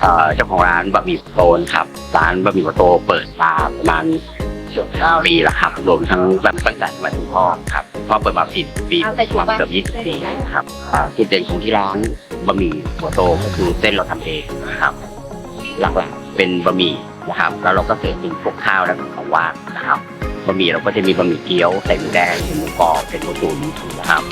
เอ่อเจ้าของร้านบะหมี่โตนครับ ร้านบะหมี่โตเปิดมาประมาณปีแล้วครับรวมทั้งแบบตั้งแต่มาถึงพ่อครับพ่อเปิดมาสิบปีประมาณเกือบยี่สิบปีครับอ่าจุดเด่นของที่ร้านบะหมี่โตก็คือเส้นเราทำเองนะครับ หลักๆเป็นบะหมี่นะครับ แล้วเราก็เสิร์ฟเป็นพวกข้าวและของว่างนะครับบะหมี่เราก็จะมีบะหมี่เกี๊ยวใส่หมูแดงเป็นหมูกรอบเป็นหมูตุ๋นนะครับ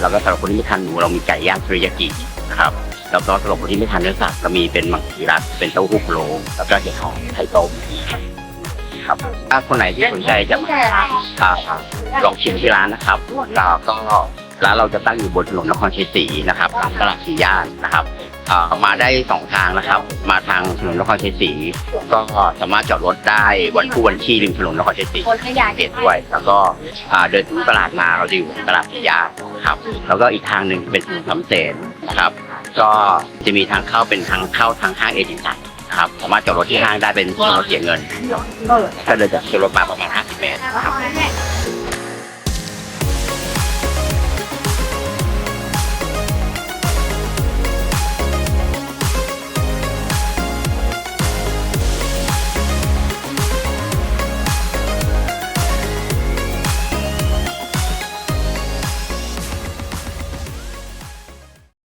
แล้วก็สำหรับคนที่ไม่ทานหมูเรามีไก่ย่างเทริยากินะครับแล้วก็สำหรับคนที่ไม่ทานเนื้อสัตว์เรามีเป็นมังคีรัสเป็นเต้าหู้พะโลแล้วก็เห็ดหอมไข่ต้มครับถ้าคนไหนที่สนใจจะมาลองชิมที่ร้านนะครับก็ร้านเราจะตั้งอยู่บนถนนนครชัยศรีนะครับหลังตลาดสีย่านนะครับ อ่ามาได้สองทางนะครับ มาทางถนนนครชัยศรีก็สามารถจอดรถได้วันคู่วันขี้ริมถนนนครชัยศรีคนขยายเปลี่ยนด้วย แล้วก็อ่าเดินถึงตลาดมาเราจะอยู่ตลาดพิยาครับ แล้วก็อีกทางหนึ่งเป็นถนนสำเสนนะครับ ก็จะมีทางเข้าเป็นทางเข้าทางห้างเอเจนต์นะครับสามารถจอดรถที่ห้างได้เป็นจอดรถเสียเงินก็เลยจะจอดรถมาประมาณ 50 เมตรนะครับ